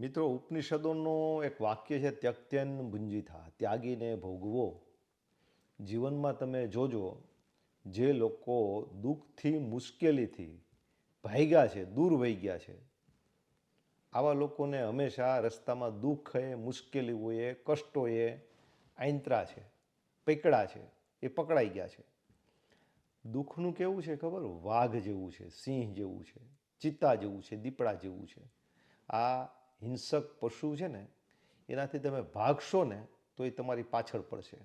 મિત્રો, ઉપનિષદોનો એક વાક્ય છે ત્યક્ત્યન ભુંજીથા, ત્યાગીને ભોગવો. જીવનમાં તમે જોજો, જે લોકો દુઃખથી મુશ્કેલીથી ભાગ્યા છે, દૂર વહી ગયા છે, આવા લોકોને હંમેશા રસ્તામાં દુઃખ એ મુશ્કેલી હોય કષ્ટો એ આંતરા છે, પકડા છે, એ પકડાઈ ગયા છે. દુઃખનું કેવું છે ખબર? વાઘ જેવું છે, સિંહ જેવું છે, ચિત્તા જેવું છે, દીપડા જેવું છે. આ હિંસક પશુ છે ને, એનાથી તમે ભાગશો ને તો એ તમારી પાછળ પડશે.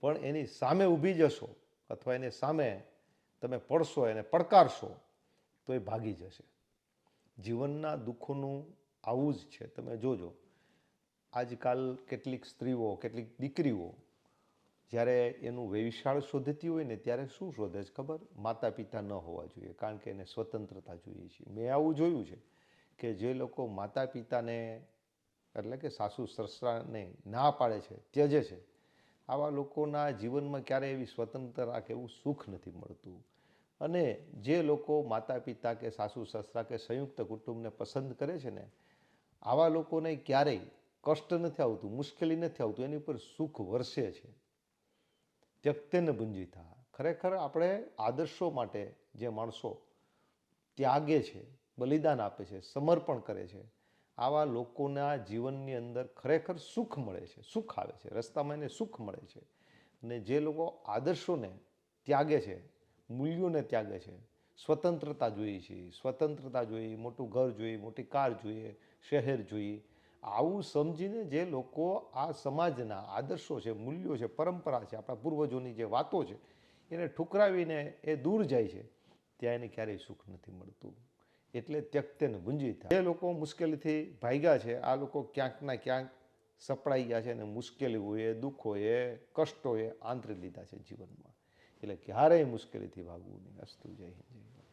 પણ એની સામે ઊભી જશો અથવા એને સામે તમે પડશો, એને પડકારશો તો એ ભાગી જશે. જીવનના દુઃખોનું આવું જ છે. તમે જોજો, આજકાલ કેટલીક સ્ત્રીઓ, કેટલીક દીકરીઓ જ્યારે એનું વૈશાળ શોધતી હોય ને, ત્યારે શું શોધે છે ખબર? માતા પિતા ન હોવા જોઈએ, કારણ કે એને સ્વતંત્રતા જોઈએ છે. મેં આવું જોયું છે. કે જે લોકો માતા પિતાને એટલે કે સાસુ સસરાને ના પાડે છે, ત્યજે છે, આવા લોકોના જીવનમાં ક્યારેય એવી સ્વતંત્રતા કે એવું સુખ નથી મળતું. અને જે લોકો માતા પિતા કે સાસુ સસરા કે સંયુક્ત કુટુંબને પસંદ કરે છે ને, આવા લોકોને ક્યારેય કષ્ટ નથી આવતું, મુશ્કેલી નથી આવતું, એની ઉપર સુખ વરસે છે. ત્યક્તેન ભુંજીતા ખરેખર આપણે આદર્શો માટે જે માણસો ત્યાગે છે બલિદાન આપે છે, સમર્પણ કરે છે. આવા લોકોના જીવનની અંદર ખરેખર સુખ મળે છે, સુખ આવે છે, રસ્તામાં એને સુખ મળે છે. અને જે લોકો આદર્શોને ત્યાગે છે, મૂલ્યોને ત્યાગે છે, સ્વતંત્રતા જોઈએ છે, સ્વતંત્રતા જોઈએ, મોટું ઘર જોઈએ, મોટી કાર જોઈએ, શહેર જોઈએ, આવું સમજીને જે લોકો આ સમાજના આદર્શો છે, મૂલ્યો છે, પરંપરા છે, આપણા પૂર્વજોની જે વાતો છે, એને ઠુકરાવીને એ દૂર જાય છે, ત્યાં એને ક્યારેય સુખ નથી મળતું. એટલે ત્યક્તેને ગુંજી થાય જે લોકો મુશ્કેલીથી ભાગ્યા છે, આ લોકો ક્યાંકના ક્યાંક સપડાઈ ગયા છે અને મુશ્કેલી હોય દુઃખોએ કષ્ટોએ આંતરી લીધા છે જીવનમાં. એટલે ક્યારેય મુશ્કેલીથી ભાગવું નહીં. અસ્તુ જય હિન્દ, જય.